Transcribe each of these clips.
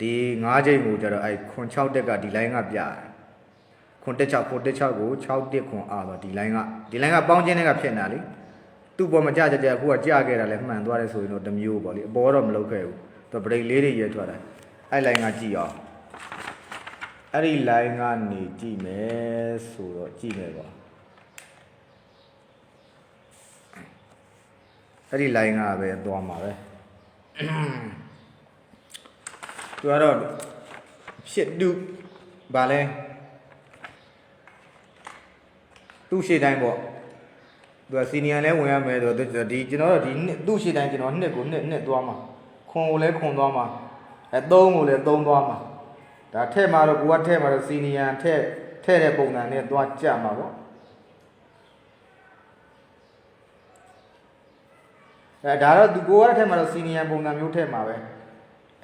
ဒီ၅ချိန်ကိုကျတော့အဲခွန်6တက်ကဒီ line ကပြတယ်ခွန်တက်6ခွန်တက်6ကို6တက်ခွန်အားဆိုဒီ line ကဒီ line ကပေါင်းချင်းတွေကဖြစ်နေတာလေသူ့ပေါ်မှာကြာကြာကြာအခုကကြာခဲ့တာလဲမှန်သွားတယ်ဆိုရင်တော့တစ်မျိုးပေါ့လေအပေါ်တော့မလုပ်ခဲ့ဘူးသူဗရိတ်လေးတွေရဲထွက်တာအဲ line ကကြည့်အောင်အဲ့ဒီ line ကနေကြည့်မယ်ဆိုတော့ကြည့်မယ်ပေါ့အဲ့ဒီ line ကပဲသွားမှာပဲ သူကတော့ဖြစ်တူဗာလဲသူ့ရှေ့တိုင်းပေါ့သူကစီနီယံလဲဝင်ရမယ်ဆိုတော့ဒီကျွန်တော်တို့ဒီနှစ်သူ့ရှေ့တိုင်းကျွန်တော်နှစ်ကိုနှစ်နှစ်သွားမှာခွန်ကိုလဲခွန်သွားမှာအဲသုံးကိုလဲသုံးသွားမှာဒါထဲ့မှာတော့ကိုကထဲ့မှာတော့စီနီယံထဲ့ထဲ့တဲ့ပုံစံနဲ့သွားကြမှာပေါ့အဲဒါတော့သူကိုကထဲ့မှာတော့စီနီယံပုံစံမျိုးထဲ့မှာပဲ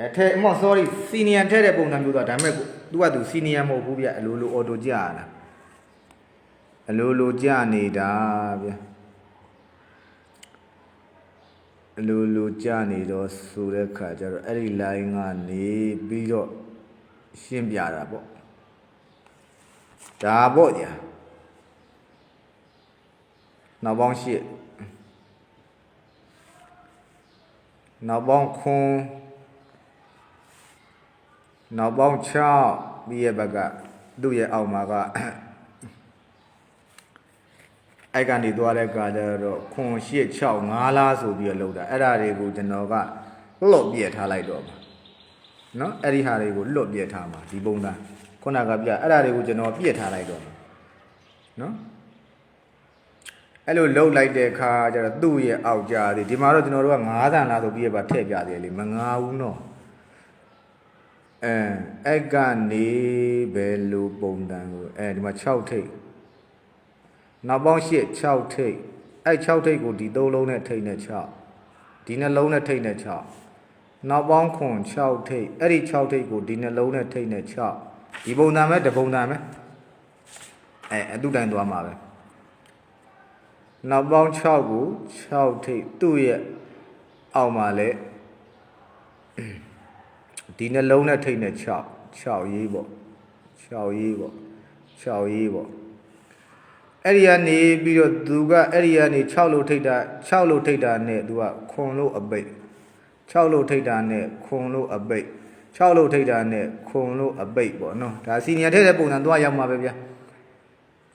အဲထဲအမော sorry senior ထဲတဲ့ပုံစံမျိုးတော့ဒါပေမဲ့ तू က तू senior မဟုတ်ဘူးဗျအလိုလို auto ကြရတာအလိုလိုကြနေတာဗျအလိုလိုကြနေတော့ဆိုတဲ့ခါကျတော့အဲ့ဒီ line ကနေပြီးတော့ရှင်းပြတာပေါ့ဒါပေါ့ညာနောက်ပေါင်းရှစ်နောက်ပေါင်းခွန်း နောက်ပေါင်း6ပြီးရဲ့ဘက်ကသူ့ရဲ့အောက်မှာကအဲ့ကနေသွားတဲ့ကာကြတော့ခွန်8 6 5လားဆိုပြီးတော့လောက်တာအဲ့ဒါတွေကိုကျွန်တော်ကလွတ်ပြက်ထားလိုက်တော့မှာနော်အဲ့ဒီဟာတွေကိုလွတ်ပြက်ထားမှာဒီပုံသားခုနကပြအဲ့ဒါတွေကိုကျွန်တော်ပြက်ထားလိုက်တော့မှာနော်အဲ့လိုလှုပ်လိုက်တဲ့အခါကျတော့သူ့ရဲ့အောက်ကြသည်ဒီမှာတော့ကျွန်တော်တို့က9တန်လားဆိုပြီးရပါထည့်ပြသေးတယ်လေမငါဘူးနော် အဲအဲ့ကနေဘယ်လိုပုံတန်ကိုအဲဒီမှာ6ထိပ်နောက်ပေါင်း8 6ထိပ်အဲ့6ထိပ်ကိုဒီ3လုံးနဲ့ထိပ်နဲ့6ဒီနှလုံးနဲ့ထိပ်နဲ့6နောက်ပေါင်းခွန်6ထိပ်အဲ့ဒီ6ထိပ်ကိုဒီနှလုံးနဲ့ထိပ်နဲ့6ဒီပုံတန်ပဲတပုံတန်ပဲအဲအတူတိုင်းသွားမှာပဲနောက်ပေါင်း6ကို6ထိပ်သူ့ရဲ့အောက်မှာလဲ ဒီနှလုံးနဲ့ထိတ်နဲ့6 6ရေးပေါ့6ရေးပေါ့6ရေးပေါ့အဲ့ဒီကနေပြီးတော့သူကအဲ့ဒီကနေ6လို့ထိတ်တာ6လို့ထိတ်တာနဲ့သူကခွန်လို့အပိတ်6လို့ထိတ်တာနဲ့ခွန်လို့အပိတ်6လို့ထိတ်တာနဲ့ခွန်လို့အပိတ်ပေါ့နော်ဒါစီနီယာထည့်တဲ့ပုံစံသွားရောက်မှာပဲဗျာ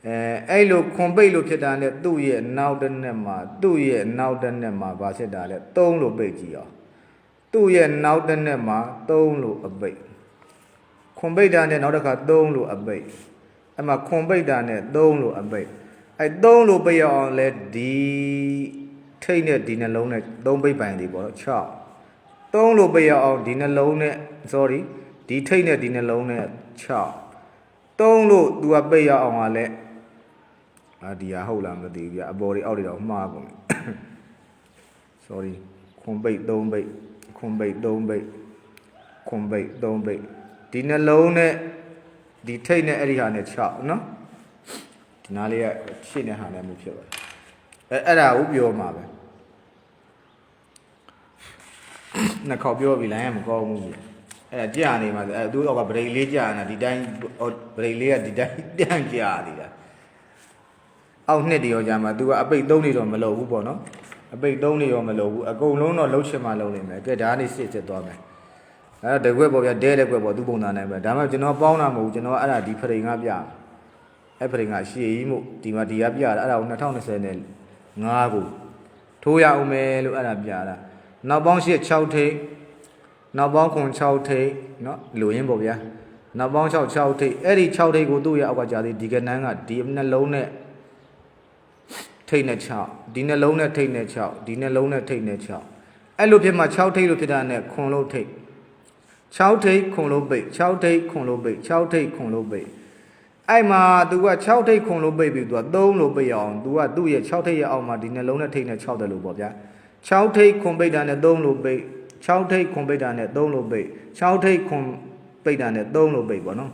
အဲအဲ့လိုခွန်ပိတ်လို့ဖြစ်တာနဲ့သူ့ရဲ့နောက်တစ်နှစ်မှာသူ့ရဲ့နောက်တစ်နှစ်မှာဗာဖြစ်တာလဲ3လို့ပိတ်ကြည့်အောင် သူ့ရဲ့နောက်တစ်နှစ်မှာ3လို့အပိတ်ခွန်ပိတ်တာနဲ့နောက်တစ်ခါ3လို့အပိတ်အဲ့မှာခွန်ပိတ်တာနဲ့3လို့အပိတ်အဲ့3လို့ပိတ်ရအောင်လဲဒီထိတ်နဲ့ဒီနှလုံးနဲ့3ပိတ်ပိုင်တွေပေါ့နော်6 3လို့ပိတ်ရအောင်ဒီနှလုံးနဲ့ sorry ဒီထိတ်နဲ့ဒီနှလုံးနဲ့6 3လို့ तू ကပိတ်ရအောင်ကလည်းအာဒီဟာဟုတ်လားမသိဘူးပြအပေါ်တွေအောက်တွေတော့မှားကုန်ပြီ sorry ခွန်ပိတ်3ပိတ် ခွန်ပိတ်3ပိတ်ခွန်ပိတ်3ပိတ်ဒီနှလုံးနဲ့ဒီထိတ်နဲ့အဲ့ဒီဟာနဲ့6နော်ဒီနားလေးကရှင်းတဲ့ဟာနဲ့မျိုးဖြစ်ပါတယ်အဲအဲ့ဒါကိုပြောမှာပဲနှစ်ခေါက်ပြောပြီလိုင်းကမကောင်းဘူးကြီးအဲ့ဒါကြာနေမှာအဲသူတော့ကဗရိတ်လေးကြာနေတာဒီတိုင်းဗရိတ်လေးကဒီတိုင်းတန်းကြာနေတာအောက်နှစ်တရောကြာမှာ तू ကအပိတ်3နေတော့မလုပ်ဘူးပေါ့နော် အပိတ်သုံးနေရောမလို့ဘူးအကုန်လုံးတော့လှုပ်ချင်မှလှုပ်နေမယ်ကဲဒါကနေစစ်စစ်သွားမယ်အဲတကွက်ပေါ့ဗျာဒဲတဲ့ကွက်ပေါ့သူပုံစံနဲ့ပဲဒါမှကျွန်တော်ပေါင်းတာမဟုတ်ဘူးကျွန်တော်အဲ့ဒါဒီဖရိန်ကပြအဲ့ဖရိန်ကရှေ့ကြီးမို့ဒီမှာဒီကပြတာအဲ့ဒါကို2020နဲ့5ကိုထိုးရအောင်မယ်လို့အဲ့ဒါပြတာနောက်ပေါင်းရှေ့6ထိပ်နောက်ပေါင်းခွန်6ထိပ်เนาะလူရင်းပေါ့ဗျာနောက်ပေါင်း6 6ထိပ်အဲ့ဒီ6ထိပ်ကိုသူ့ရဲ့အောက်ကကြာသေးဒီကနန်းကဒီနှလုံးနဲ့ ထိတ်နဲ့6ဒီနှလုံးနဲ့ထိတ်နဲ့6ဒီနှလုံးနဲ့ထိတ်နဲ့6အဲ့လိုဖြစ်မှ6ထိတ်လို့ဖြစ်တာနဲ့ခွန်လို့ထိတ်6ထိတ်ခွန်လို့ပိတ်6ထိတ်ခွန်လို့ပိတ်6ထိတ်ခွန်လို့ပိတ်အဲ့မှာ तू က6ထိတ်ခွန်လို့ပိတ်ပြီး तू က3လို့ပိတ်အောင် तू ကသူ့ရဲ့6ထိတ်ရဲ့အောက်မှာဒီနှလုံးနဲ့ထိတ်နဲ့6တယ်လို့ပေါ့ဗျာ6ထိတ်ခွန်ပိတ်တာနဲ့3လို့ပိတ်6ထိတ်ခွန်ပိတ်တာနဲ့3လို့ပိတ်6ထိတ်ခွန်ပိတ်တာနဲ့3လို့ပိတ်ပေါ့နော်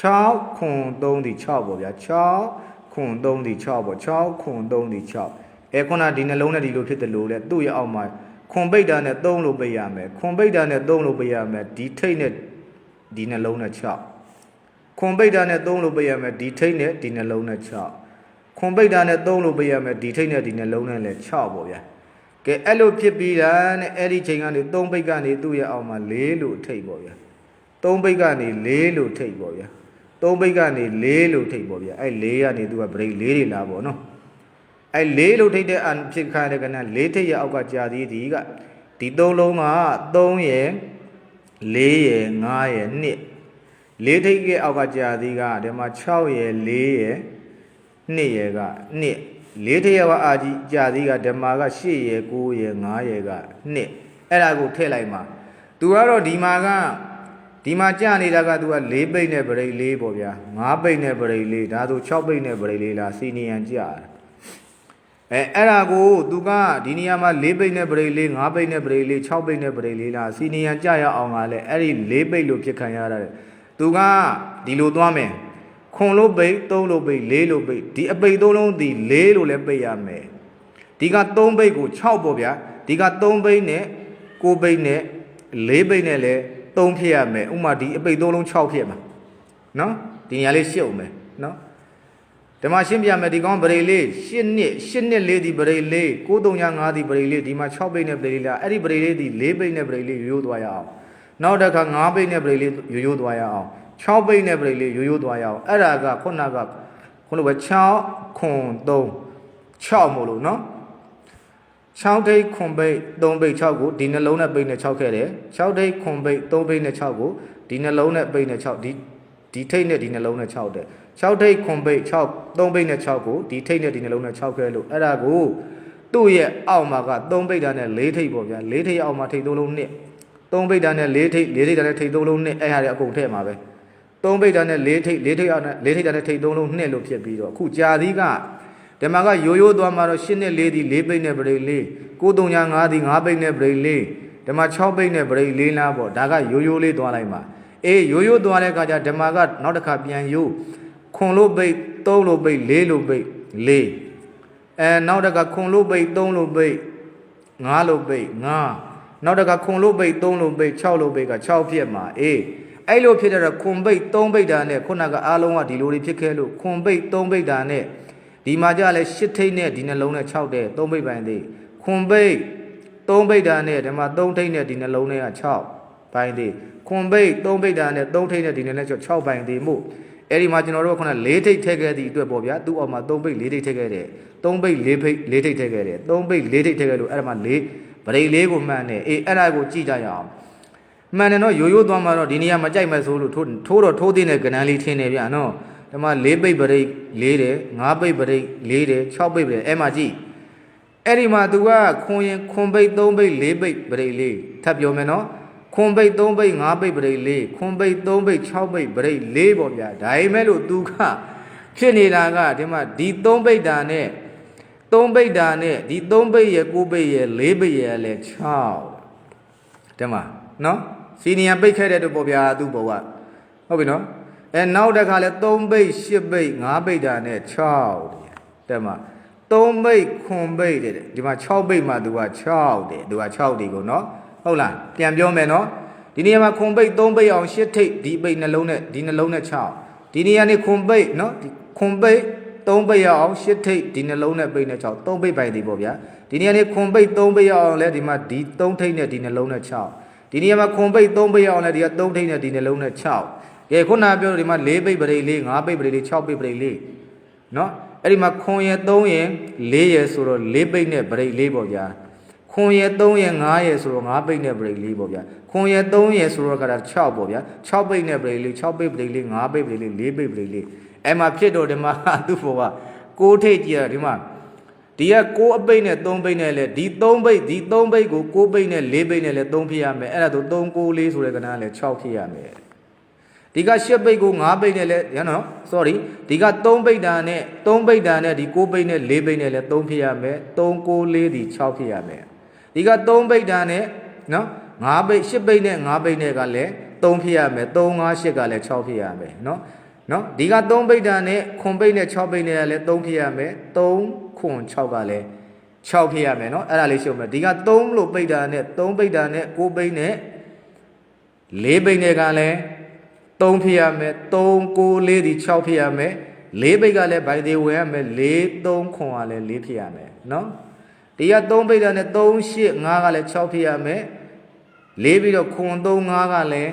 6ခွန်3ဒီ6ပေါ့ဗျာ6 ခွန်3ဒီ6ပေါ့6ခွန်3ဒီ6အဲခုနဒီနှလုံးနဲ့ဒီလိုဖြစ်တယ်လို့လေသူ့ရဲ့အောက်မှာခွန်ပိတ်တာနဲ့3လို့ပိတ်ရမယ်ခွန်ပိတ်တာနဲ့3လို့ပိတ်ရမယ်ဒီထိတ်နဲ့ဒီနှလုံးနဲ့6ခွန်ပိတ်တာနဲ့3လို့ပေးရမယ်ဒီထိတ်နဲ့ဒီနှလုံးနဲ့6ခွန်ပိတ်တာနဲ့3လို့ပေးရမယ်ဒီထိတ်နဲ့ဒီနှလုံးနဲ့လည်း6ပေါ့ဗျာကဲအဲ့လိုဖြစ်ပြီးတာနဲ့အဲ့ဒီချိန်ကနေ3ပိတ်ကနေသူ့ရဲ့အောက်မှာ4လို့ထိတ်ပေါ့ဗျာ3ပိတ်ကနေ4လို့ထိတ်ပေါ့ဗျာ 3ပိတ်ကနေ4လို့ထိတ်ပေါ့ဗျာအဲ့4ကနေသူက break 4တွေလာပေါ့နော်အဲ့4လို့ထိတ်တဲ့အဖြစ်ခါတဲ့ကန4ထိတ်ရဲ့အောက်ကကြာသေးဒီကဒီ3လုံးက3ရယ်4ရယ်5ရယ်2လေးထိတ်ရဲ့အောက်ကကြာသေးကဒီမှာ6ရယ်4ရယ်2ရယ်က2လေးထိတ်ရဲ့အာကြီးကြာသေးကဓမ္မာက8ရယ်9ရယ်5ရယ်က2အဲ့ဒါကိုထည့်လိုက်မှာသူကတော့ဒီမှာက ဒီမှာကြာနေတာကသူက4ပိတ်နဲ့ဗရိတ်4ပေါ့ဗျာ5ပိတ်နဲ့ဗရိတ်4ဒါဆို6ပိတ်နဲ့ဗရိတ်4လားစီနီယံကြာတယ်အဲအဲ့ဒါကိုသူကဒီနေရာမှာ၄ပိတ်နဲ့ပရိတ်လေး၅ပိတ်နဲ့ပရိတ်လေး6ပိတ်နဲ့ပရိတ်လေးလားစီနီယံကြရအောင်ကလည်းအဲ့ဒီ၄ပိတ်လို့ဖြစ်ခံရတာတဲ့သူကဒီလိုသွားမယ်ခွန်လို့ပိတ်၃လို့ပိတ်၄လို့ပိတ်ဒီအပိတ်သုံးလုံးဒီ၄လို့လည်းပိတ်ရမယ်ဒီက3ပိတ်ကို6ပေါ့ဗျာဒီက3ပိတ်နဲ့9ပိတ်နဲ့4ပိတ်နဲ့လည်း 3ဖြစ်ရမယ်ဥမာဒီအပိတ်သုံးလုံး6ဖြစ်မှာနော်ဒီနေရာလေးရှင်းအောင်မယ်နော်ဓမ္မရှင်းပြမယ်ဒီကောင်ဗရိတ်လေး၈နှစ်၈နှစ်လေးဒီဗရိတ်လေး935ဒီဗရိတ်လေးဒီမှာ6ပိတ်နဲ့ဗရိတ်လေးလားအဲ့ဒီဗရိတ်လေးဒီ4ပိတ်နဲ့ဗရိတ်လေးရိုးရိုးသွားရအောင်နောက်တစ်ခါ9ပိတ်နဲ့ဗရိတ်လေးရိုးရိုးသွားရအောင်6ပိတ်နဲ့ဗရိတ်လေးရိုးရိုးသွားရအောင်အဲ့ဒါကခုနကခုနက6ခွန်3 6မို့လို့နော် 6ဒိတ်ခွန်ပိတ်3ပိတ်6ကိုဒီနှလုံးနဲ့ပိတ်နဲ့6ခဲ့တယ်6ဒိတ်ခွန်ပိတ်3ပိတ်နဲ့6ကိုဒီနှလုံးနဲ့ပိတ်နဲ့6ဒီဒီထိတ်နဲ့ဒီနှလုံးနဲ့6တဲ့6ဒိတ်ခွန်ပိတ်6 3ပိတ်နဲ့6ကိုဒီထိတ်နဲ့ဒီနှလုံးနဲ့6ခဲ့လို့အဲ့ဒါကိုသူ့ရဲ့အောက်မှာက3ပိတ်တာနဲ့4ထိတ်ပေါ့ဗျာ4ထိတ်အောက်မှာထိတ်3လုံးနှစ်3ပိတ်တာနဲ့4ထိတ်4ထိတ်တာနဲ့ထိတ်3လုံးနှစ်အဲ့ဟာတွေအကုန်ထည့်မှာပဲ3ပိတ်တာနဲ့4ထိတ်4ထိတ်အောက်နဲ့4ထိတ်တာနဲ့ထိတ်3လုံးနှစ်လို့ဖြစ်ပြီးတော့အခုကြာသီးက ဓမ္မကရိုးရိုးသွားမှာတော့၈နှစ်၄ဒီ၄ပိတ်နဲ့ဗရိတ်လေး9 3 5ဒီ9ပိတ်နဲ့ဗရိတ်လေးဓမ္မ6ပိတ်နဲ့ဗရိတ်လေးလားပေါ့ဒါကရိုးရိုးလေးသွားလိုက်မှာအေးရိုးရိုးသွားတဲ့အခါကျဓမ္မကနောက်တစ်ခါပြန်ရိုးခွန်လို့ပိတ်3လို့ပိတ်4လို့ပိတ်4အဲနောက်တစ်ခါခွန်လို့ပိတ်3လို့ပိတ်5လို့ပိတ်5နောက်တစ်ခါခွန်လို့ပိတ်3လို့ပိတ်6လို့ပိတ်က6ဖြစ်မှာအေးအဲ့လိုဖြစ်တဲ့ခွန်ပိတ်3ပိတ်တာနဲ့ခုနကအားလုံးကဒီလိုတွေဖြစ်ခဲ့လို့ခွန်ပိတ်3ပိတ်တာနဲ့ ဒီမှာကြလဲ8ထိတ်နဲ့ဒီနှလုံးနဲ့6တဲ့3ပိတ်ပိုင်းသေးခွန်ပိတ်3ပိတ်တာနဲ့ဒီမှာ3ထိတ်နဲ့ဒီနှလုံးနဲ့က6ပိုင်းသေးခွန်ပိတ်3ပိတ်တာနဲ့3ထိတ်နဲ့ဒီနှလုံးနဲ့6ပိုင်းသေးမို့အဲ့ဒီမှာကျွန်တော်တို့ကခုန4ထိတ်ထည့်ခဲ့သည့်အတွက်ပေါ့ဗျာသူ့အောက်မှာ3ပိတ်4ထိတ်ထည့်ခဲ့တယ်3ပိတ်4ပိတ်4ထိတ်ထည့်ခဲ့တယ်3ပိတ်4ထိတ်ထည့်ခဲ့လို့အဲ့ဒါမှာ4ဗရိတ်လေးကိုမှန်တယ်အေးအဲ့ဒါကိုကြည့်ကြရအောင်မှန်တယ်နော်ရိုးရိုးသွားမှာတော့ဒီနေရာမကြိုက်မဲ့ဆိုလို့ထိုးထိုးတော့ထိုးသိတဲ့ကဏ္ဍလေးထင်းနေဗျာနော် ဒီမှာ၄ပိတ်ပရိတ်၄တယ်၅ပိတ်ပရိတ်၄တယ်၆ပိတ်ပရိတ်အဲ့မှာကြည့်အဲ့ဒီမှာ तू ကခွန်ရင်ခွန်ပိတ်၃ပိတ်၄ပိတ်ပရိတ်လေးထပ်ပြောမယ်နော်ခွန်ပိတ်၃ပိတ်၅ပိတ်ပရိတ်၄ခွန်ပိတ်၃ပိတ်၆ပိတ်ပရိတ်၄ပေါ့ဗျာဒါပေမဲ့လို့ तू ကဖြစ်နေတာကဒီမှာဒီ၃ပိတ်တာနဲ့၃ပိတ်တာနဲ့ဒီ၃ပိတ်ရယ်၉ပိတ်ရယ်၄ပိတ်ရယ်လည်း6တဲ့မှာနော်စီနီယံပိတ်ခဲ့တဲ့တို့ပေါ့ဗျာသူ့ဘောကဟုတ်ပြီနော် အဲနောက်တစ်ခါလဲ3ပိတ်10ပိတ်5ပိတ်တာနဲ့6တဲ့မှာ3ပိတ်ခွန်ပိတ်တဲ့ဒီမှာ6ပိတ်မှာသူက6တဲ့သူက6ဒီကိုနော်ဟုတ်လားပြန်ပြောမယ်နော်ဒီနေရာမှာခွန်ပိတ်3ပိတ်အောင်10ထိတ်ဒီပိတ်နှလုံးနဲ့ဒီနှလုံးနဲ့6ဒီနေရာနေခွန်ပိတ်နော်ဒီခွန်ပိတ်3ပိတ်ရအောင်10ထိတ်ဒီနှလုံးနဲ့ပိတ်နဲ့6 3ပိတ်ပိုင်ဒီပေါ့ဗျာဒီနေရာနေခွန်ပိတ်3ပိတ်ရအောင်လဲဒီမှာဒီ3ထိတ်နဲ့ဒီနှလုံးနဲ့6ဒီနေရာမှာခွန်ပိတ်3ပိတ်ရအောင်လဲဒီက3ထိတ်နဲ့ဒီနှလုံးနဲ့6 ကဲခုနပြောဒီမှာ၄ပိတ်ပရိတ်၄၅ပိတ်ပရိတ်၄6ပိတ်ပရိတ်၄နော်အဲ့ဒီမှာခွန်ရ3ရ4ရဆိုတော့၄ပိတ်နဲ့ပရိတ်၄ပေါ့ဗျာခွန်ရ3ရ5ရဆိုတော့5ပိတ်နဲ့ပရိတ်၄ပေါ့ဗျာခွန်ရ3ရဆိုတော့ကတာ6ပေါ့ဗျာ6ပိတ်နဲ့ပရိတ်၄6ပိတ်ပရိတ်၄5ပိတ်ပရိတ်၄၄ပိတ်ပရိတ်၄အဲ့မှာဖြစ်တော့ဒီမှာသူ့ဘောက6ထိတ်ကြည့်ရဒီမှာဒီက6အပိတ်နဲ့3ပိတ်နဲ့လဲဒီ3ပိတ်ဒီ3ပိတ်ကို6ပိတ်နဲ့4ပိတ်နဲ့လဲ3ဖြစ်ရမယ်အဲ့ဒါဆို3 9 4ဆိုတဲ့ကဏ္ဍကလဲ6ဖြစ်ရမယ် ဒီက10ပိတ်ကို5ပိတ်နဲ့လဲရနော် sorry ဒီက3ပိတ်တာနဲ့3ပိတ်တာနဲ့ဒီ6ပိတ်နဲ့4ပိတ်နဲ့လဲ3ဖြစ်ရမယ်3 9 4ဒီ6ဖြစ်ရမယ်ဒီက3ပိတ်တာနဲ့နော်5ပိတ်10ပိတ်နဲ့5ပိတ်နဲ့ကလည်း3ဖြစ်ရမယ်3 5 8ကလည်း6ဖြစ်ရမယ်နော်နော်ဒီက3ပိတ်တာနဲ့ခွန်ပိတ်နဲ့6ပိတ်နဲ့ကလည်း3ဖြစ်ရမယ်3ခွန်6ကလည်း6ဖြစ်ရမယ်နော်အဲ့ဒါလေးရှုံမယ်ဒီက3လို့ပိတ်တာနဲ့3ပိတ်တာနဲ့6ပိတ်နဲ့4ပိတ်နဲ့ကလည်း 3ဖြစ်ရမယ်3 9 4ဒီ6ဖြစ်ရမယ်4ဘိတ်ကလည်းဘိုင်သေးဝင်ရမယ်4 3ခွန်ကလည်း4ဖြစ်ရမယ်နော်ဒီက3ဘိတ်ကနဲ့3 8 5ကလည်း6ဖြစ်ရမယ်4ပြီးတော့ခွန်3 5ကလည်း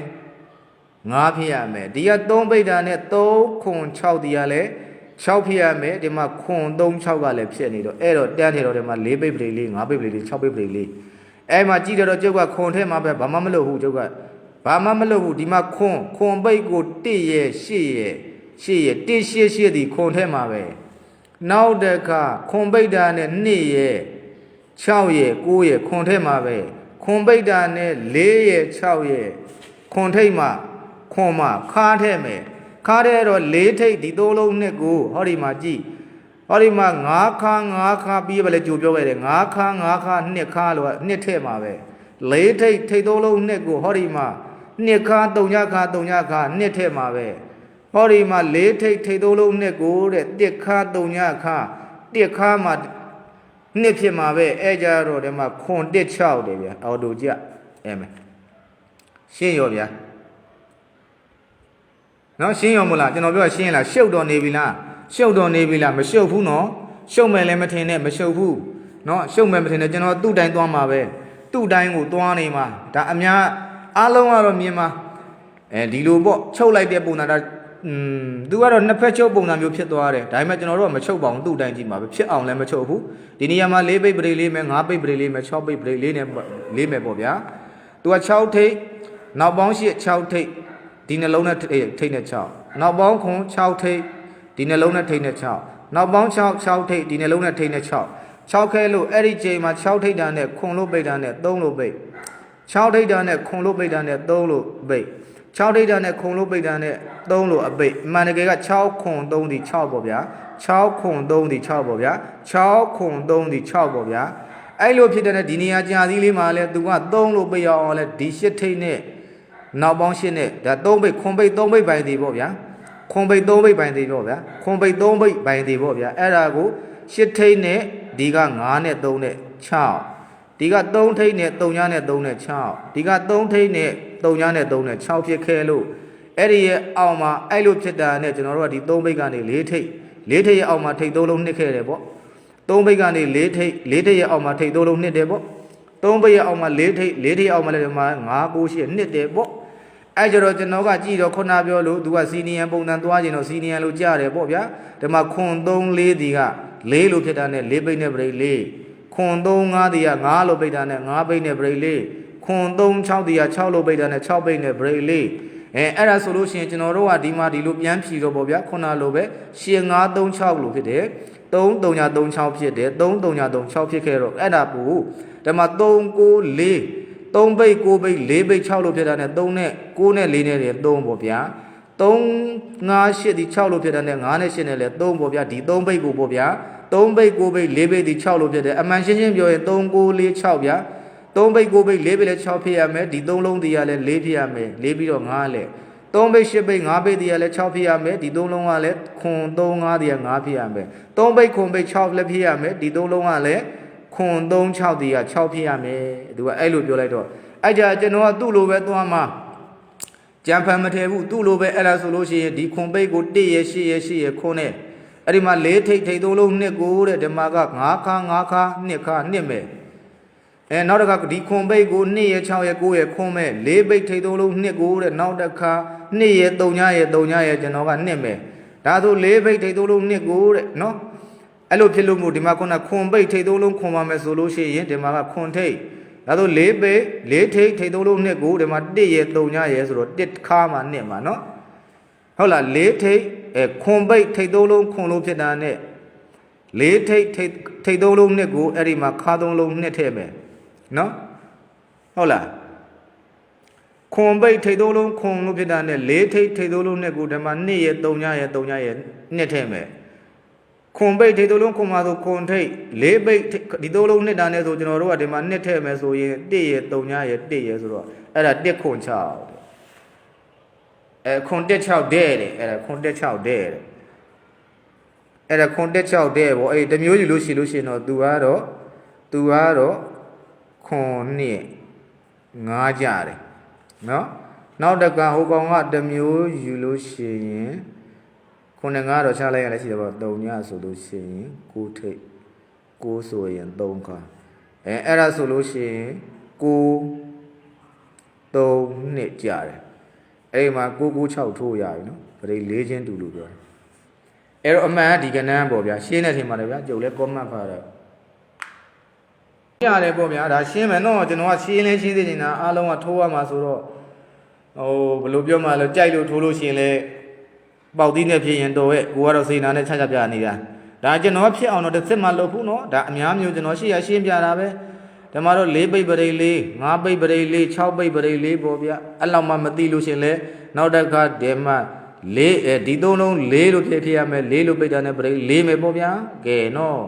5ဖြစ်ရမယ်ဒီက3ဘိတ်တာနဲ့3ခွန်6ဒီကလည်း6ဖြစ်ရမယ်ဒီမှာခွန်3 6ကလည်းဖြစ်နေတော့အဲ့တော့တန်းထဲတော့ဒီမှာ4ဘိတ်ပလေးလေး5ဘိတ်ပလေးလေး6ဘိတ်ပလေးလေးအဲ့မှာကြည့်တော့ကျုပ်ကခွန်ထဲမှာပဲဘာမှမလုပ်ဘူးကျုပ်က ဘာမှမလုပ်ဘူးဒီမှာခွန်ခွန်ဘိတ်ကို1ရဲ့8ရဲ့8ရဲ့1 8 8ဒီခွန်ထဲမှာပဲနောက်တစ်ခါခွန်ဘိတ်တာနဲ့2ရဲ့6ရဲ့9ရဲ့ခွန်ထဲမှာပဲခွန်ဘိတ်တာနဲ့4ရဲ့6ရဲ့ခွန်ထိတ်မှာခွန်မှာခါထဲမယ်ခါထဲတော့၄ထိတ်ဒီသုံးလုံးနှစ်ကိုဟောဒီမှာကြည့်ဟောဒီမှာ9ခါ9ခါပြီးပဲလေကြိုပြောခဲ့တယ်9ခါ9ခါ2ခါလို့နှစ်ထဲမှာပဲ၄ထိတ်ထိတ်သုံးလုံးနှစ်ကိုဟောဒီမှာ 2ခါ3ညခါ3ညခါနှစ်ထဲမှာပဲဟောဒီမှာ၄ထိတ်ထိတ်သုံးလုံးနှစ်ကိုတဲ့1ခါ3ညခါ1ခါမှာနှစ်ဖြစ်မှာပဲအဲကြတော့ဒီမှာခွန်1 6တယ်ဗျအော်တိုကြအဲမယ်ရှင်းရောဗျာနော်ရှင်းရောမလားကျွန်တော်ပြောရှင်းလားရှုပ်တော်နေပြီလားရှုပ်တော်နေပြီလားမရှုပ်ဘူးနော်ရှုပ်မယ်လည်းမထင်နဲ့မရှုပ်ဘူးနော်ရှုပ်မယ်မထင်နဲ့ကျွန်တော်သူ့တိုင်းသွားမှာပဲသူ့တိုင်းကိုသွားနေမှာဒါအများ အားလုံးကတော့မြင်မှာအဲဒီလိုပေါ့ချုပ်လိုက်တဲ့ပုံစံဒါอืมသူကတော့နှစ်ဖက်ချုပ်ပုံစံမျိုးဖြစ်သွားတယ်ဒါပေမဲ့ကျွန်တော်တို့ကမချုပ်ပါဘူးသူ့တိုင်းကြည့်မှာပဲဖြစ်အောင်လည်းမချုပ်ဘူးဒီနေရာမှာ၄ပိတ်ပရိလေးမယ်၅ပိတ်ပရိလေးမယ်၆ပိတ်ပရိလေးနဲ့လေးမယ်ပေါ့ဗျာသူက6ထိပ်နောက်ပေါင်းရှိ6ထိပ်ဒီနှလုံးနဲ့ထိတ်နဲ့6နောက်ပေါင်းခွန်6ထိတ်ဒီနှလုံးနဲ့ထိတ်နဲ့6နောက်ပေါင်း6 6ထိတ်ဒီနှလုံးနဲ့ထိတ်နဲ့6 6ခဲလို့အဲ့ဒီချိန်မှာ6ထိတ်တာနဲ့ခွန်လို့ပိတ်တာနဲ့3လို့ပိတ် 6ထိတ်တာနဲ့ခွန်လို့ပိတ်တာနဲ့3လို့ပိတ်6ထိတ်တာနဲ့ခွန်လို့ပိတ်တာနဲ့3လို့အပိတ်အမှန်တကယ်က6ခွန်3ဒီ6ပေါ့ဗျာ6ခွန်3ဒီ6ပေါ့ဗျာ6ခွန်3ဒီ6ပေါ့ဗျာအဲ့လိုဖြစ်တဲ့ဒီနေရာကြာသီးလေးမှာလဲသူက3လို့ပိတ်အောင်လဲဒီ8ထိတ်နဲ့နောက်ပေါင်းရှင်းနဲ့ဒါ၃ဘိတ်ခွန်ဘိတ်၃ဘိတ်ပိုင်သေးပေါ့ဗျာခွန်ဘိတ်၃ဘိတ်ပိုင်သေးပေါ့ဗျာခွန်ဘိတ်၃ဘိတ်ပိုင်သေးပေါ့ဗျာအဲ့ဒါကိုရှစ်ထိတ်နဲ့ဒီက9နဲ့3နဲ့6 ဒီက3ထိတ်နဲ့3ညနဲ့3နဲ့6ဒီက3ထိတ်နဲ့3ညနဲ့3နဲ့6ဖြစ်ခဲ့လို့အဲ့ဒီရဲ့အောက်မှာအဲ့လိုဖြစ်တာနဲ့ကျွန်တော်တို့ကဒီ3ဘိတ်ကနေ4ထိတ်4ထိတ်ရဲ့အောက်မှာထိတ်3လုံးနှစ်ခဲ့တယ်ပေါ့3ဘိတ်ကနေ4ထိတ်4ထိတ်ရဲ့အောက်မှာထိတ်3လုံးနှစ်တယ်ပေါ့3ဘိတ်ရဲ့အောက်မှာ4ထိတ်4ထိတ်အောက်မှာလည်းဒီမှာ9 9 10နှစ်တယ်ပေါ့အဲ့ကြတော့ကျွန်တော်ကကြည့်တော့ခုနပြောလို့သူကစီနီယံပုံစံသွားခြင်းတော့စီနီယံလို့ကြားတယ်ပေါ့ဗျာဒီမှာခွန်3 4ဒီက4လို့ဖြစ်တာနဲ့4ပိတ်နဲ့ပြိတ်4 ခွန်3 5ဒီက5လို့ပိတ်တာနဲ့5ပိတ်နဲ့ပြိတ်4ခွန်3 6ဒီက6လို့ပိတ်တာနဲ့6ပိတ်နဲ့ပြိတ်4အဲအဲ့ဒါဆိုလို့ရှိရင်ကျွန်တော်တို့ကဒီမှာဒီလိုပြန်ဖြီတော့ပေါ့ဗျာခုနလိုပဲရှင်5 3 6လို့ဖြစ်တယ်3 3ညာ3 6ဖြစ်တယ်3 3ညာ3 6ဖြစ်ခဲ့တော့အဲ့ဒါပူဒီမှာ3 9 4 3ဘိတ်6ဘိတ်4ဘိတ်6လို့ဖြစ်တာနဲ့3နဲ့6နဲ့4နဲ့လည်း3ပေါ့ဗျာ3 5 8ဒီ6လို့ဖြစ်တာနဲ့9နဲ့8နဲ့လည်း3ပေါ့ဗျာဒီ3ဘိတ်ကိုပေါ့ဗျာ 3ဘိတ်6ဘိတ်4ဘိတ်ဒီ6လို့ဖြစ်တယ်အမှန်ရှင်းရှင်းပြောရင်3 9 4 6ဗျာ3ဘိတ်6ဘိတ်4ဘိတ်လည်း6ဖြစ်ရမယ်ဒီ3လုံးတည်းရလည်း4ဖြစ်ရမယ်4ပြီးတော့9လည်း3ဘိတ်8ဘိတ်5ဘိတ်တည်းရလည်း6ဖြစ်ရမယ်ဒီ3လုံးကလည်းခွန်3 5တည်းရ5ဖြစ်ရမယ်3ဘိတ်ခွန်ဘိတ်6လည်းဖြစ်ရမယ်ဒီ3လုံးကလည်းခွန်3 6တီးက6ဖြစ်ရမယ်သူကအဲ့လိုပြောလိုက်တော့အဲ့ကြကျွန်တော်ကသူ့လိုပဲသွားမှာကြံဖန်မထဲဘူးသူ့လိုပဲအဲ့ဒါဆိုလို့ရှိရင်ဒီခွန်ပိတ်ကို1ရ8ရ8ရခွန်နဲ့ အဲ့ဒီမှာ၄ထိတ်ထိတ်သုံးလုံးနှစ်ကိုတဲ့ဓမ္မက9ခါ9ခါ2ခါ2မဲ့အဲနောက်တစ်ခါဒီခွန်ပိတ်ကို2ရ6ရ9ရခွန်မဲ့၄ပိတ်ထိတ်သုံးလုံးနှစ်ကိုတဲ့နောက်တစ်ခါ2ရ3ညရ3ညရကျွန်တော်က2မဲ့ဒါဆို၄ပိတ်ထိတ်သုံးလုံးနှစ်ကိုတဲ့နော်အဲ့လိုဖြစ်လို့မို့ဒီမှာခုနခွန်ပိတ်ထိတ်သုံးလုံးခွန်ပါမယ်ဆိုလို့ရှိရင်ဒီမှာကခွန်ထိတ်ဒါဆို၄ပိတ်၄ထိတ်ထိတ်သုံးလုံးနှစ်ကိုဒီမှာ1ရ3ညရဆိုတော့1ခါမှနှစ်မှာနော်ဟုတ်လား၄ထိတ် အဲခွန်ပိတ်ထိတ်သုံးလုံးခွန်လို့ဖြစ်တာနဲ့၄ထိတ်ထိတ်ထိတ်သုံးလုံးနှစ်ကိုအဲ့ဒီမှာခါသုံးလုံးနှစ်ထည့်မယ်နော်ဟုတ်လားခွန်ပိတ်ထိတ်သုံးလုံးခွန်လို့ဖြစ်တာနဲ့၄ထိတ်ထိတ်သုံးလုံးနှစ်ကိုဒီမှာ2ရ3ညရ3ညရနှစ်ထည့်မယ်ခွန်ပိတ်ထိတ်သုံးလုံးခွန်မှာဆိုခွန်ထိတ်၄ပိတ်ဒီသုံးလုံးနှစ်တာနဲ့ဆိုကျွန်တော်တို့ကဒီမှာနှစ်ထည့်မယ်ဆိုရင်1ရ3ညရ1ရဆိုတော့အဲ့ဒါ1ခွန်6အဲ ခွန်တက်6တဲ့တဲ့အဲ့ဒါခွန်တက်6တဲ့တဲ့အဲ့ဒါခွန်တက်6တဲ့ပေါ့အဲ့တမျိုးယူလို့ရှိလို့ရှိရင်တော့ तू ကတော့ तू ကတော့ခွန်နှစ်ငားကြတယ်နော်နောက်တကဟိုကောင်ကတစ်မျိုးယူလို့ရှိရင်ခုနငါတော့ချလိုက်ရလဲရှိတယ်ပေါ့၃ညဆိုလို့ရှိရင်ကိုထိတ်ကိုဆိုရင်၃ခါအဲအဲ့ဒါဆိုလို့ရှိရင်ကို၃နှစ်ကြာတယ် အဲ့ဒီမှာကိုကို6ထိုးရပြီနော်ပရိ၄ချင်းတူလို့ပြောတယ်အဲ့တော့အမှန်ကဒီကနန်းပေါ့ဗျာရှင်းတဲ့ထင်ပါတယ်ဗျာကြုံလဲ comment ဖာတော့ရတယ်ပေါ့ဗျာဒါရှင်းမယ်နော်ကျွန်တော်ကရှင်းလဲရှင်းသေးနေတာအားလုံးကထိုးရမှာဆိုတော့ဟိုဘယ်လိုပြောမှလဲကြိုက်လို့ထိုးလို့ရှိရင်လေပေါက်သီးနဲ့ဖြစ်ရင်တော့ရဲ့ကိုကတော့စိန်နာနဲ့ချချပြနေတာဒါကျွန်တော်ဖြစ်အောင်တော့တစ်စစ်မှလုပ်ဖို့နော်ဒါအများမျိုးကျွန်တော်ရှေ့ရရှင်းပြတာပဲ ဒီမှာတော့၄ပိတ်ပရိတ်လေး၅ပိတ်ပရိတ်လေး၆ပိတ်ပရိတ်လေးပေါ့ဗျအဲ့လောက်မှမသိလို့ရှိရင်လေနောက်တစ်ခါဒီမှာလေးအဲဒီသုံးလုံးလေးလို့ဖြစ်ဖြစ်ရမယ်လေးလို့ပိတ်တာနဲ့ပရိတ်လေးမယ်ပေါ့ဗျာကဲနော်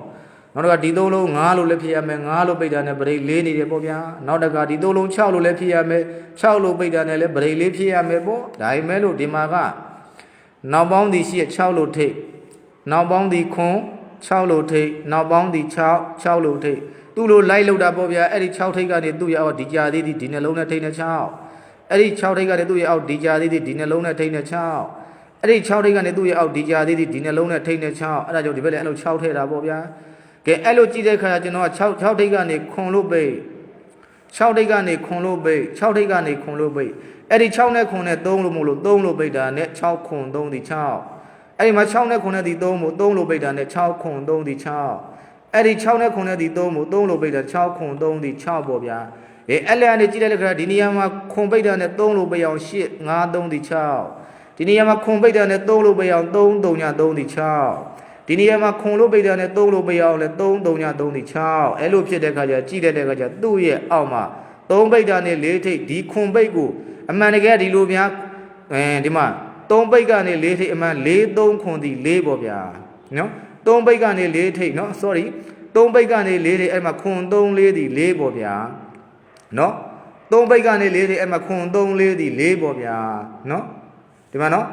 နောက်တစ်ခါဒီသုံးလုံး9လို့လည်းဖြစ်ရမယ်9လို့ပိတ်တာနဲ့ပရိတ်လေးနေတယ်ပေါ့ဗျာနောက်တစ်ခါဒီသုံးလုံး6လို့လည်းဖြစ်ရမယ်6လို့ပိတ်တာနဲ့လည်းပရိတ်လေးဖြစ်ရမယ်ပေါ့ဒါပေမဲ့လို့ဒီမှာကနောက်ပေါင်းဒီရှိ6လို့ထိတ်နောက်ပေါင်းဒီခွန် 6လို့ထိတ်နောက်ပေါင်းဒီ6 6လို့ထိတ်သူ့လိုလိုက်လောက်တာပေါ့ဗျာအဲ့ဒီ6ထိတ်ကနေသူ့ရအောင်ဒီကြာသေးသည်ဒီနှလုံးနဲ့ထိတ်နဲ့6အဲ့ဒီ6ထိတ်ကနေသူ့ရအောင်ဒီကြာသေးသည်ဒီနှလုံးနဲ့ထိတ်နဲ့6အဲ့ဒီ6ထိတ်ကနေသူ့ရအောင်ဒီကြာသေးသည်ဒီနှလုံးနဲ့ထိတ်နဲ့6အဲ့ဒါကြောင့်ဒီဘက်လည်းအဲ့လို6ထဲတာပေါ့ဗျာကဲအဲ့လိုကြည့်တဲ့ခါကျကျွန်တော်က6 6ထိတ်ကနေခွန်လို့ပိတ်6ထိတ်ကနေခွန်လို့ပိတ်6ထိတ်ကနေခွန်လို့ပိတ်အဲ့ဒီ6နဲ့ခွန်နဲ့3လို့မလို့3လို့ပိတ်တာနဲ့6ခွန်3ဒီ6 အဲ့ဒီမှာ6နဲ့ခွန်နဲ့ဒီ3မို့3လို့ပိတ်တာနဲ့6ခွန်3ဒီ6အဲ့ဒီ6နဲ့ခွန်နဲ့ဒီ3မို့3လို့ပိတ်တာ6ခွန်3ဒီ6ပေါ့ဗျာအေးအဲ့လည်းအနေကြည့်လိုက်တဲ့ခါဒီနေရာမှာခွန်ပိတ်တာနဲ့3လို့ပိတ်အောင်8 5 3ဒီ6ဒီနေရာမှာခွန်ပိတ်တာနဲ့3လို့ပိတ်အောင်3 3ည3ဒီ6ဒီနေရာမှာခွန်လို့ပိတ်တာနဲ့3လို့ပိတ်အောင်လဲ3 3ည3ဒီ6အဲ့လိုဖြစ်တဲ့ခါကျကြည့်တဲ့ခါကျသူ့ရဲ့အောက်မှာ3ပိတ်တာနဲ့4ထိပ်ဒီခွန်ပိတ်ကိုအမှန်တကယ်ဒီလိုများအဲဒီမှာ 3ပိတ်ကနေ4ထိပ်အမှန်4 3ခွန်ဒီ4ပေါ့ဗျာနော်3ပိတ်ကနေ4ထိပ်နော် sorry 3ပိတ်ကနေ4ထိပ်အဲ့မှာခွန်3 4ဒီ4ပေါ့ဗျာနော်3ပိတ်ကနေ4ထိပ်အဲ့မှာခွန်3 4ဒီ4ပေါ့ဗျာနော်ဒီမှာနော်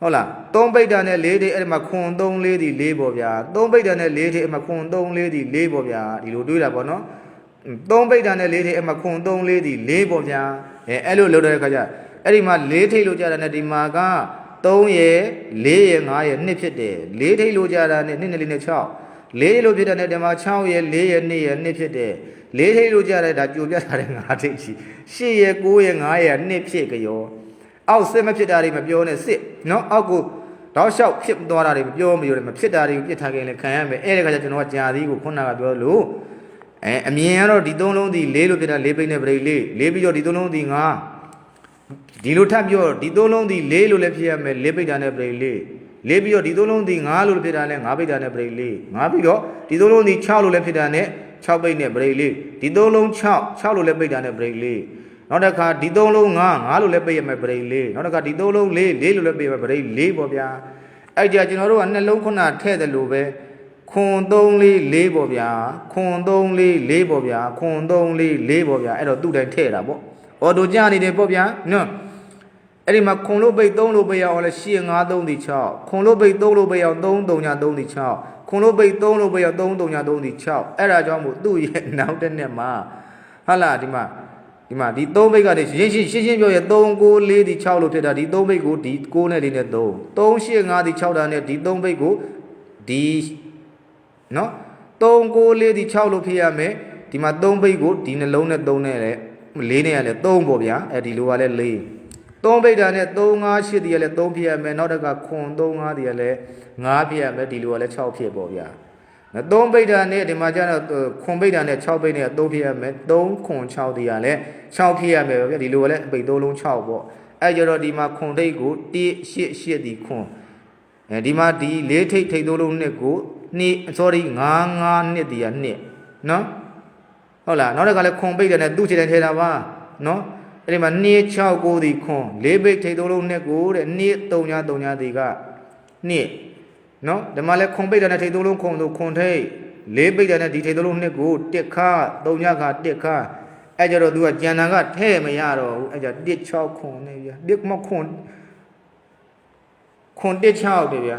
ဟုတ်လား3ပိတ်တာနဲ့4ထိပ်အဲ့မှာခွန်3 4ဒီ4ပေါ့ဗျာ3ပိတ်တာနဲ့4ထိပ်အဲ့မှာခွန်3 4ဒီ4ပေါ့ဗျာဒီလိုတွေးတာပေါ့နော်3ပိတ်တာနဲ့4ထိပ်အဲ့မှာခွန်3 4ဒီ4ပေါ့ဗျာအဲအဲ့လိုလုပ်တဲ့အခါကျ အဲ့ဒီမှာ4ထိပ်လို့ကြာတာနဲ့ဒီမှာက3ရယ်4ရယ်5ရယ်2ဖြစ်တယ်4ထိပ်လို့ကြာတာနဲ့2နဲ့4နဲ့6 4လို့ဖြစ်တဲ့နဲ့ဒီမှာ6ရယ်4ရယ်2ရယ်2ဖြစ်တယ်4ထိပ်လို့ကြာတဲ့ဒါကြိုပြထားတဲ့5ထိပ်ရှိ8ရယ်9ရယ်5ရယ်2ဖြစ်ကြောအောက်စစ်မဖြစ်တာတွေမပြောနဲ့စစ်နော်အောက်ကိုတောက်လျှောက်ဖြစ်သွားတာတွေမပြောမပြောနဲ့မဖြစ်တာတွေကိုပြစ်ထားခင်လည်းခံရမယ်အဲ့ဒီခါကျကျွန်တော်ကကြာသီးကိုခုနကပြောလို့အဲအမြင်ကတော့ဒီသုံးလုံးဒီ၄လို့ဖြစ်တာ၄ပိတ်နဲ့ပရိတ်၄၄ပြီးတော့ဒီသုံးလုံးဒီ၅ ဒီလိုထပ်ပြောဒီသုံးလုံးဒီ၄လို့လည်းဖြစ်ရမယ်၄ပိတ်တာနဲ့ပရိတ်၄၄ပြီးတော့ဒီသုံးလုံးဒီ၅လို့ဖြစ်တာနဲ့၅ပိတ်တာနဲ့ပရိတ်၄၅ပြီးတော့ဒီသုံးလုံးဒီ6လို့လည်းဖြစ်တာနဲ့6ပိတ်နဲ့ပရိတ်၄ဒီသုံးလုံး6 6လို့လည်းပိတ်တာနဲ့ပရိတ်၄နောက်တစ်ခါဒီသုံးလုံး9 9လို့လည်းပိတ်ရမယ်ပရိတ်၄နောက်တစ်ခါဒီသုံးလုံး4 4လို့လည်းပိတ်ရမယ်ပရိတ်၄ပေါ့ဗျာအဲ့ကြကျွန်တော်တို့ကနှလုံးခုနထည့်တယ်လို့ပဲခွန်3လေး4ပေါ့ဗျာခွန်3လေး4ပေါ့ဗျာခွန်3လေး4ပေါ့ဗျာအဲ့တော့သူ့တိုင်းထည့်တာပေါ့အော်တို့ကြနေတယ်ပေါ့ဗျာနော် အဲ့ဒီမှာခွန်လို့ပိတ်3လို့ပိတ်ရအောင်လဲ8 5 3ဒီ6ခွန်လို့ပိတ်3လို့ပိတ်အောင်3 3ည3ဒီ6ခွန်လို့ပိတ်3လို့ပိတ်အောင်3 3ည3ဒီ6အဲ့ဒါကြောင့်မို့သူ့ရဲ့နောက်တစ်နှစ်မှာဟာလာဒီမှာဒီမှာဒီ3ဘိတ်ကနေရှင်းရှင်းရှင်းရှင်းပြောရ3 9 4ဒီ6လို့ဖြစ်တာဒီ3ဘိတ်ကိုဒီ9နဲ့4နဲ့3 3 8 5ဒီ6တာနဲ့ဒီ3ဘိတ်ကိုဒီနော်3 9 4ဒီ6လို့ဖြစ်ရမယ်ဒီမှာ3ဘိတ်ကိုဒီနှလုံးနဲ့3နဲ့လည်း4နဲ့ရလဲ3ပေါ့ဗျာအဲဒီလိုကလည်း4 3ဘိတ်တာနဲ့3 5 8ဒီကလည်း3ဖြစ်ရမယ်နောက်တစ်ခါခွန်3 5ဒီကလည်း5ဖြစ်ရမယ်ဒီလိုကလည်း6ဖြစ်ပေါ့ဗျာ3ဘိတ်တာနဲ့ဒီမှာကျတော့ခွန်ဘိတ်တာနဲ့6ဘိတ်နဲ့3ဖြစ်ရမယ်3ခွန်6ဒီကလည်း6ဖြစ်ရမယ်ဗျာဒီလိုကလည်းဘိတ်3လုံး6ပေါ့အဲကြတော့ဒီမှာခွန်ထိတ်ကို1 8 8ဒီခွန်အဲဒီမှာဒီ၄ထိတ်ထိတ်3လုံးနှစ်ကို2 sorry 5 5နှစ်ဒီကနှစ်နော်ဟုတ်လားနောက်တစ်ခါလည်းခွန်ပိတ်တယ်နဲ့သူ့ခြေတိုင်းထဲတာပါနော် အဲ့ဒီမှာ2 6 9ဒီခွန်၄ပိတ်ထိတ်သုံးလုံးနှစ်ကိုတဲ့2 3ညာ3ညာဒီကနှစ်နော်ဒီမှာလည်းခွန်ပိတ်တယ်နဲ့ထိတ်သုံးလုံးခွန်ဆိုခွန်ထိတ်၄ပိတ်တယ်နဲ့ဒီထိတ်သုံးလုံးနှစ်ကိုတစ်ခါ3ညာခါတစ်ခါအဲ့ကြတော့ तू ကကြံတန်ကထဲ့မရတော့ဘူးအဲ့ကြ1 6ခွန်နေဗျာ1မခွန်ခွန်1 6တယ်ဗျာ